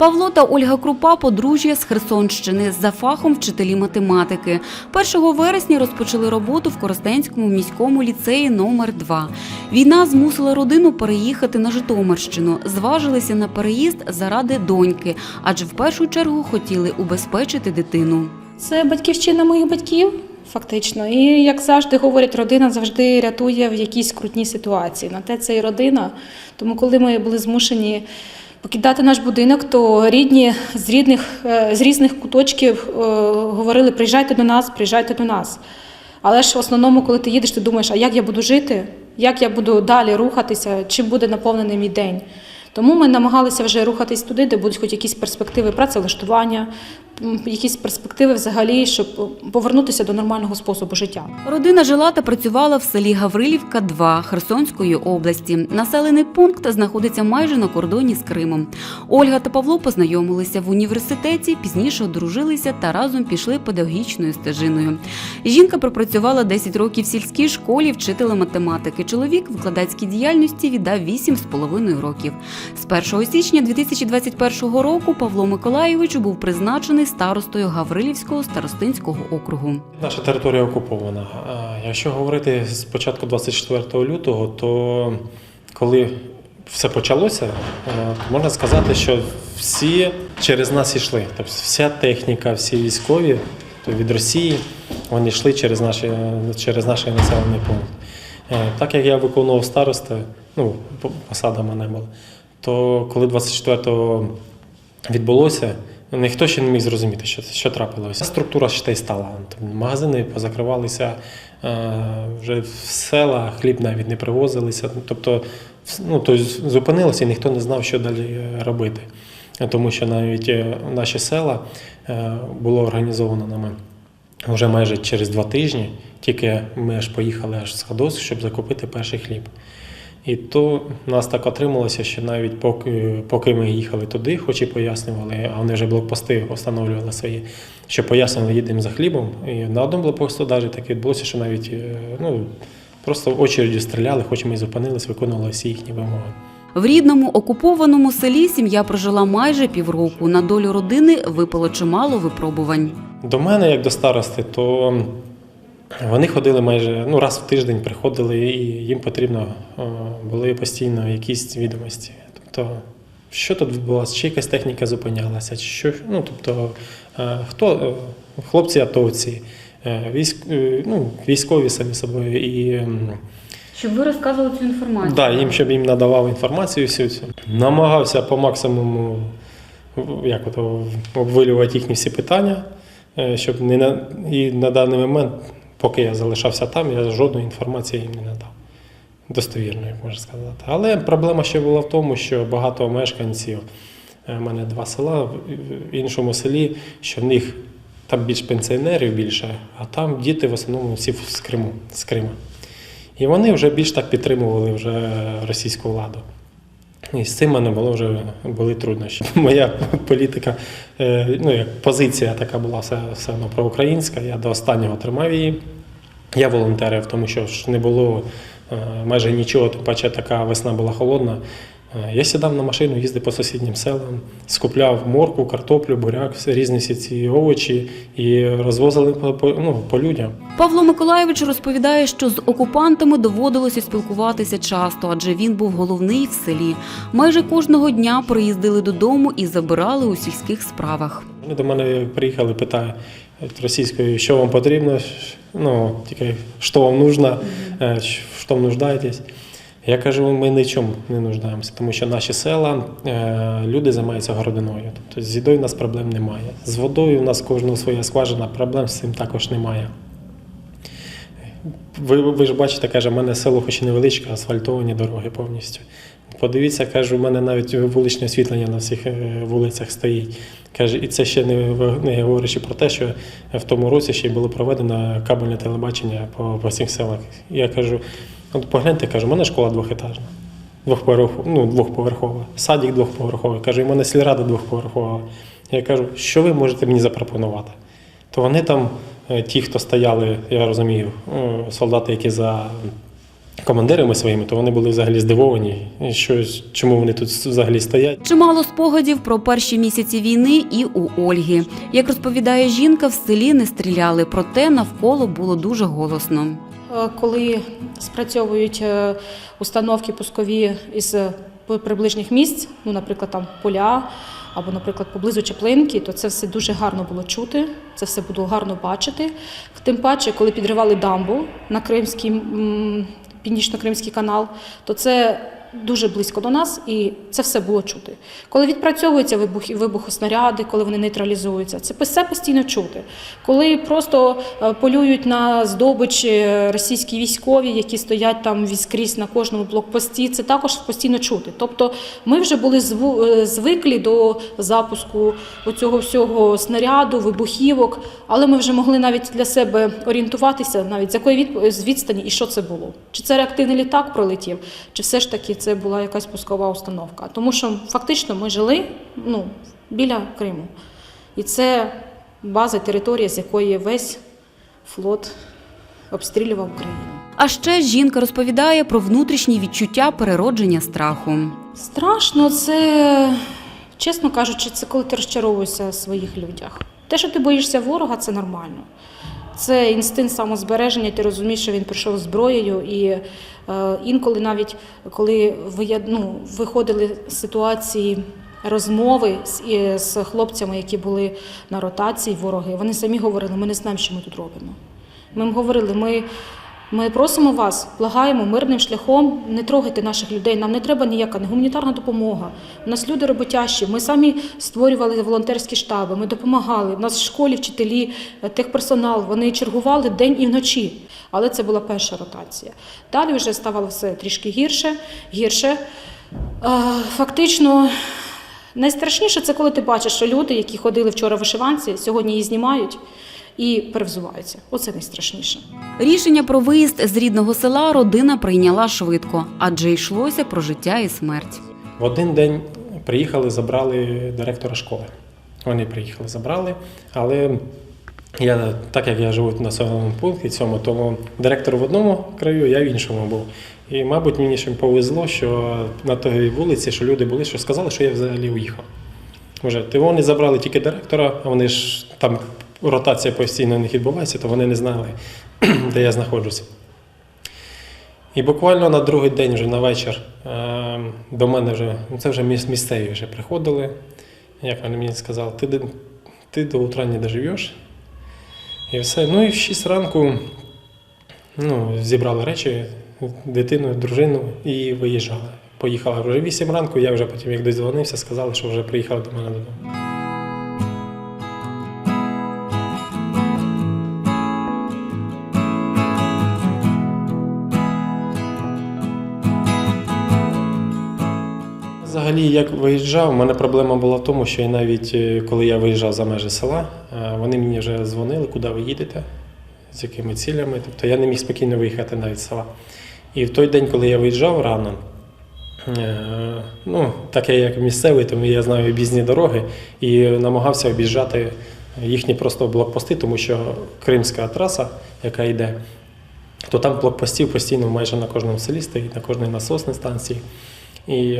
Павло та Ольга Крупа подружжя з Херсонщини за фахом вчителі математики. 1 вересня розпочали роботу в Коростенському міському ліцеї номер 2 Війна змусила родину переїхати на Житомирщину. Зважилися на переїзд заради доньки, адже в першу чергу хотіли убезпечити дитину. Це батьківщина моїх батьків, фактично. І як завжди говорять, родина завжди рятує в якійсь крутній ситуації. На те це і родина. Тому, коли ми були змушені покидати наш будинок, то рідні з рідних е, з різних куточків е, говорили: приїжджайте до нас, приїжджайте до нас. Але ж в основному, коли ти їдеш, ти думаєш, а як я буду жити, як я буду далі рухатися, чим буде наповнений мій день. Тому ми намагалися вже рухатись туди, де будуть хоч якісь перспективи працевлаштування, якісь перспективи взагалі, щоб повернутися до нормального способу життя. Родина жила та працювала в селі Гаврилівка 2 Херсонської області. Населений пункт знаходиться майже на кордоні з Кримом. Ольга та Павло познайомилися в університеті, пізніше одружилися та разом пішли педагогічною стежиною. Жінка пропрацювала 10 років в сільській школі вчителя математики. Чоловік викладацькій діяльності віддав 8,5 років. З 1 січня 2021 року Павло Миколайович був призначений старостою Гаврилівського старостинського округу. Наша територія окупована. Якщо говорити з початку 24 лютого, то коли все почалося, е, можна сказати, що всі через нас йшли. Тобто вся техніка, всі військові від Росії, вони йшли через, наші, через наш населений пункт. Е, Так як я виконував староста, ну, по- посада мене була, то коли 24-го відбулося, ніхто ще не міг зрозуміти, що, що трапилося. Структура ще й стала. Магазини позакривалися, е, вже в села хліб навіть не привозилися. Тобто, ну, тобто зупинилося і ніхто не знав, що далі е, робити. Тому що навіть е, наші села було організовано нами вже майже через два тижні. Тільки ми аж поїхали аж з Ходос, щоб закупити перший хліб. І то в нас так отрималося, що навіть поки, поки ми їхали туди, хоч і пояснювали, а вони вже блокпости встановлювали свої, що пояснювали, їдемо за хлібом. І на одному блокпосту навіть так відбулося, що навіть е, ну, просто в очереді стріляли, хоч ми і зупинились, виконували всі їхні вимоги. В рідному окупованому селі сім'я прожила майже півроку. На долю родини випало чимало випробувань. До мене, як до старости, то вони ходили майже ну, раз в тиждень приходили, і їм потрібно були постійно якісь відомості. Тобто, що тут відбувалося, чи якась техніка зупинялася, що, ну, тобто, е, хто е, хлопці атовці, е, військ, ну, військові самі собою і. Щоб ви розказували цю інформацію. Да, їм, щоб їм надавав інформацію всю цю. Намагався по максимуму як ото, обвилювати їхні всі питання, щоб не на, і на даний момент, поки я залишався там, я жодної інформації їм не надав. Достовірної, можна сказати. Але проблема ще була в тому, що багато мешканців, е, в мене два села, в іншому селі, що в них там більш пенсіонерів більше, а там діти в основному всі з Криму, з Крима. І вони вже більш так підтримували вже російську владу. І з цим мене було вже були труднощі. Моя політика, е, ну як позиція така була все, все одно проукраїнська. Я до останнього тримав її. Я волонтерив, тому що ж не було е, майже нічого, тим паче така весна була холодна. Е, Я сідав на машину, їздив по сусіднім селам, скупляв морку, картоплю, буряк, все різні ці овочі і розвозили по, ну, по людям. Павло Миколайович розповідає, що з окупантами доводилося спілкуватися часто, адже він був головний в селі. Майже кожного дня приїздили додому і забирали у сільських справах. Вони до мене приїхали, питають російською, що вам потрібно, ну, тільки що вам нужно, е, що вам нуждаєтесь. Я кажу, ми нічому не нуждаємося, тому що наші села, е, люди займаються городиною. Тобто з їдою у нас проблем немає. З водою у нас кожного своя скважина, проблем з цим також немає. Ви, ви ж бачите, каже, в мене село хоч і невеличке, асфальтовані дороги повністю. Подивіться, каже, у мене навіть вуличне освітлення на всіх е, вулицях стоїть. Каже, і це ще не, не говорячи про те, що в тому році ще й було проведено кабельне телебачення по, по всіх селах. Я кажу, от погляньте, кажу, у мене школа двохетажна, двохповерхова, ну, двохповерхова, садик двохповерховий. Кажу, в мене сільрада двохповерхова. Я кажу, що ви можете мені запропонувати? То вони там, е, ті, хто стояли, я розумію, е, солдати, які за командирами своїми, то вони були взагалі здивовані, що, чому вони тут взагалі стоять. Чимало спогадів про перші місяці війни і у Ольги. Як розповідає жінка, в селі не стріляли, проте навколо було дуже голосно. Е, Коли спрацьовують е, установки пускові із приближніх приближних місць, ну, наприклад, там поля або, наприклад, поблизу Чеплинки, то це все дуже гарно було чути, це все було гарно бачити. Тим паче, коли підривали дамбу на Кримський, Північно-Кримський канал, то це дуже близько до нас, і це все було чути. Коли відпрацьовуються вибухи, вибухоснаряди, коли вони нейтралізуються, це все постійно чути. Коли просто е, полюють на здобич е, російські військові, які стоять там віскрізь на кожному блокпості, це також постійно чути. Тобто ми вже були е, звиклі до запуску оцього всього снаряду, вибухівок, але ми вже могли навіть для себе орієнтуватися, навіть з якої відстані і що це було. Чи це реактивний літак пролетів, чи все ж таки це була якась пускова установка. Тому що фактично ми жили ну, біля Криму. І це база, територія, з якої весь флот обстрілював Україну. А ще жінка розповідає про внутрішні відчуття переродження страху. Страшно, це, чесно кажучи, це коли ти розчаровуєшся в своїх людях. Те, що ти боїшся ворога, це нормально. Це інстинкт самозбереження, ти розумієш, що він прийшов зброєю, і інколи навіть коли ну, виходили ситуації розмови з, з хлопцями, які були на ротації, вороги, вони самі говорили, ми не знаємо, що ми тут робимо. Ми їм говорили, ми, ми просимо вас, благаємо мирним шляхом, не трогайте наших людей. Нам не треба ніяка не гуманітарна допомога. У нас люди роботящі. Ми самі створювали волонтерські штаби, ми допомагали. У нас в школі вчителі, е, техперсонал, вони чергували день і вночі. Але це була перша ротація. Далі вже ставало все трішки гірше, гірше. Е, Фактично, найстрашніше це коли ти бачиш, що люди, які ходили вчора в вишиванці, сьогодні її знімають і перевзуваються. Оце найстрашніше. Рішення про виїзд з рідного села родина прийняла швидко, адже йшлося про життя і смерть. В один день приїхали, забрали директора школи. Вони приїхали, забрали, але я, так як я живу в населеному пункті цьому, то директор в одному краю, я в іншому був. І, мабуть, мені ще повезло, що на той вулиці, що люди були, що сказали, що я взагалі уїхав. Вже ти вони забрали тільки директора, а вони ж там ротація постійно у них відбувається, то вони не знали, де я знаходжуся. І буквально на другий день, вже на вечір, е, до мене вже, ну це вже місцеві вже приходили. Як вони мені сказали, ти, ти до утра не доживеш. І все. Ну і в 6 ранку ну, зібрали речі, дитину, дружину і виїжджали. Поїхала вже 8 ранку, я вже потім, як дозвонився, сказали, що вже приїхали до мене додому. Взагалі, як виїжджав, у мене проблема була в тому, що я навіть е, коли я виїжджав за межі села, е, вони мені вже дзвонили, куди ви їдете, з якими цілями. Тобто я не міг спокійно виїхати навіть з села. І в той день, коли я виїжджав рано, е, ну, так я як місцевий, тому я знаю об'їзні дороги і намагався об'їжджати їхні просто блокпости, тому що кримська траса, яка йде, то там блокпостів постійно майже на кожному селі стоїть, на кожній насосній станції. І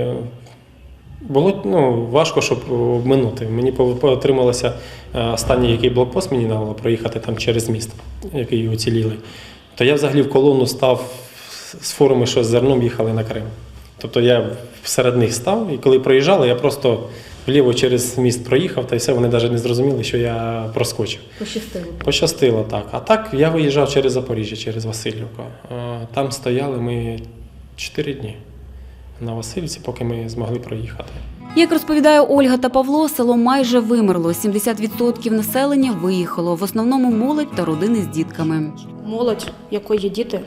було ну, важко, щоб обминути. Мені отрималося е, останній який блокпост мені треба проїхати там через міст, який уцілілий. То я взагалі в колону став з фуруми, що з зерном їхали на Крим. Тобто я серед них став, і коли проїжджали, я просто вліво через міст проїхав, та й все, вони навіть не зрозуміли, що я проскочив. Пощастило. Пощастило так. А так я виїжджав через Запоріжжя, через Васильівку. Е, Там стояли ми 4 дні на Васильівці, поки ми змогли проїхати. Як розповідає Ольга та Павло, село майже вимерло. 70% населення виїхало, в основному молодь та родини з дітками. Молодь, якої є діти,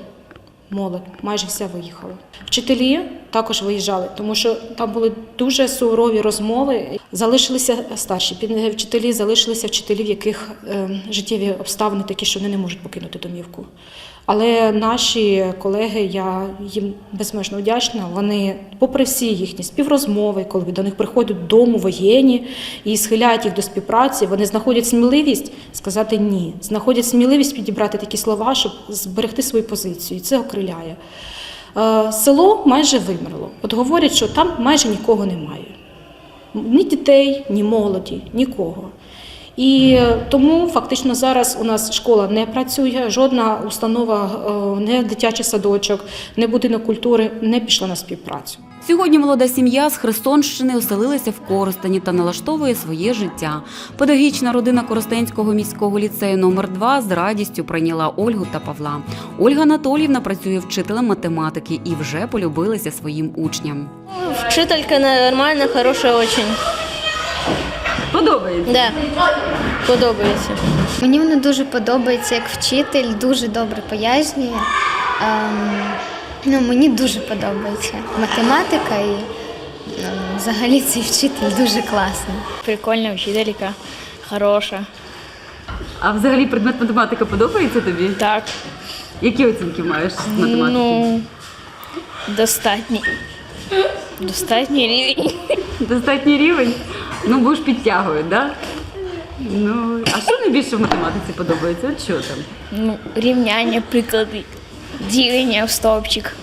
молодь, майже вся виїхала. Вчителі також виїжджали, тому що там були дуже сурові розмови. Залишилися старші під- вчителі, залишилися вчителі, в яких е, життєві обставини такі, що вони не можуть покинути домівку. Але наші колеги, я їм безмежно вдячна. Вони, попри всі їхні співрозмови, коли до них приходять додому воєнні і схиляють їх до співпраці, вони знаходять сміливість сказати ні, знаходять сміливість підібрати такі слова, щоб зберегти свою позицію. І це окриляє. Е, Село майже вимерло. От говорять, що там майже нікого немає. Ні дітей, ні молоді, нікого. І е, тому фактично зараз у нас школа не працює, жодна установа, е, не дитячий садочок, не будинок культури не пішла на співпрацю. Сьогодні молода сім'я з Херсонщини оселилася в Коростені та налаштовує своє життя. Педагогічна родина Коростенського міського ліцею номер 2 з радістю прийняла Ольгу та Павла. Ольга Анатоліївна працює вчителем математики і вже полюбилася своїм учням. Вчителька нормальна, хороша очень. Подобається. Да. Подобається. Мені вона дуже подобається як вчитель, дуже добре пояснює. Ем, ну, мені дуже подобається математика і ем, взагалі цей вчитель дуже класний. Прикольна вчителька, хороша. А взагалі предмет математика подобається тобі? Так. Які оцінки маєш з Ну, достатній. Достатній рівень. Достатній рівень. Ну, будеш підтягувати, да? Ну, а що найбільше в математиці подобається? От що там? Ну, рівняння, приклади, ділення в стовпчик.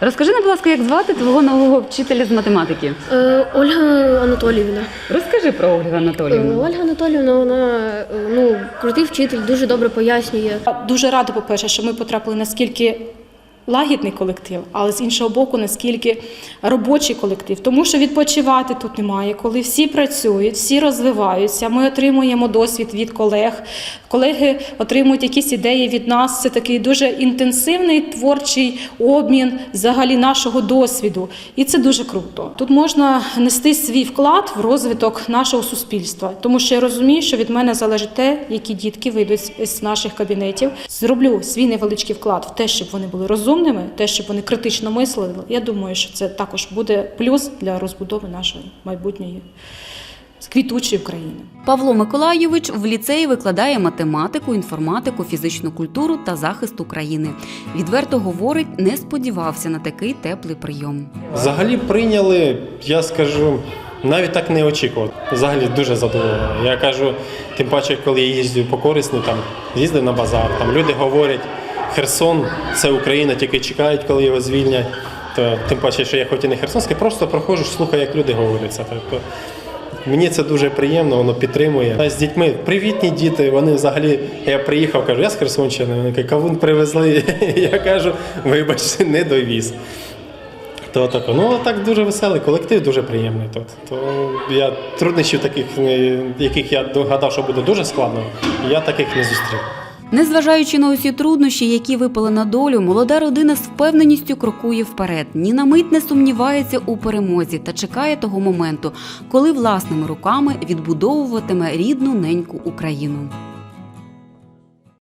Розкажи, будь ласка, як звати твого нового вчителя з математики? Е, Ольга Анатоліївна. Розкажи про Ольгу Е, Ольга Анатоліївна, вона е, ну, крутий вчитель, дуже добре пояснює. Дуже рада, по-перше, що ми потрапили наскільки лагідний колектив, але з іншого боку, наскільки робочий колектив. Тому що відпочивати тут немає. Коли всі працюють, всі розвиваються, ми отримуємо досвід від колег. Колеги отримують якісь ідеї від нас. Це такий дуже інтенсивний творчий обмін взагалі нашого досвіду. І це дуже круто. Тут можна нести свій вклад в розвиток нашого суспільства, тому що я розумію, що від мене залежить те, які дітки вийдуть з- наших кабінетів. Зроблю свій невеличкий вклад в те, щоб вони були розумними, те, щоб вони критично мислили. Я думаю, що це також буде плюс для розбудови нашої майбутньої квітучої України. Павло Миколайович в ліцеї викладає математику, інформатику, фізичну культуру та захист України. Відверто говорить, не сподівався на такий теплий прийом. Взагалі прийняли, я скажу, навіть так не очікував. Взагалі дуже задоволений. Я кажу, тим паче, коли я їздю по корисні, там їздив на базар, там люди говорять, Херсон це Україна, тільки чекають, коли його звільнять. То тим паче, що я хоч і не херсонський, просто проходжу, слухаю, як люди говорять це. Тобто, Мені це дуже приємно, воно підтримує. А з дітьми привітні діти. Вони взагалі, я приїхав, кажу, я з Херсонщини. Вони кажуть, кавун привезли. Я кажу, вибачте, не довіз. То тако. Ну так дуже веселий, колектив дуже приємний тут. То я труднощів таких, яких я догадав, що буде дуже складно, я таких не зустрів. Незважаючи на усі труднощі, які випали на долю, молода родина з впевненістю крокує вперед. Ні на мить не сумнівається у перемозі та чекає того моменту, коли власними руками відбудовуватиме рідну неньку Україну.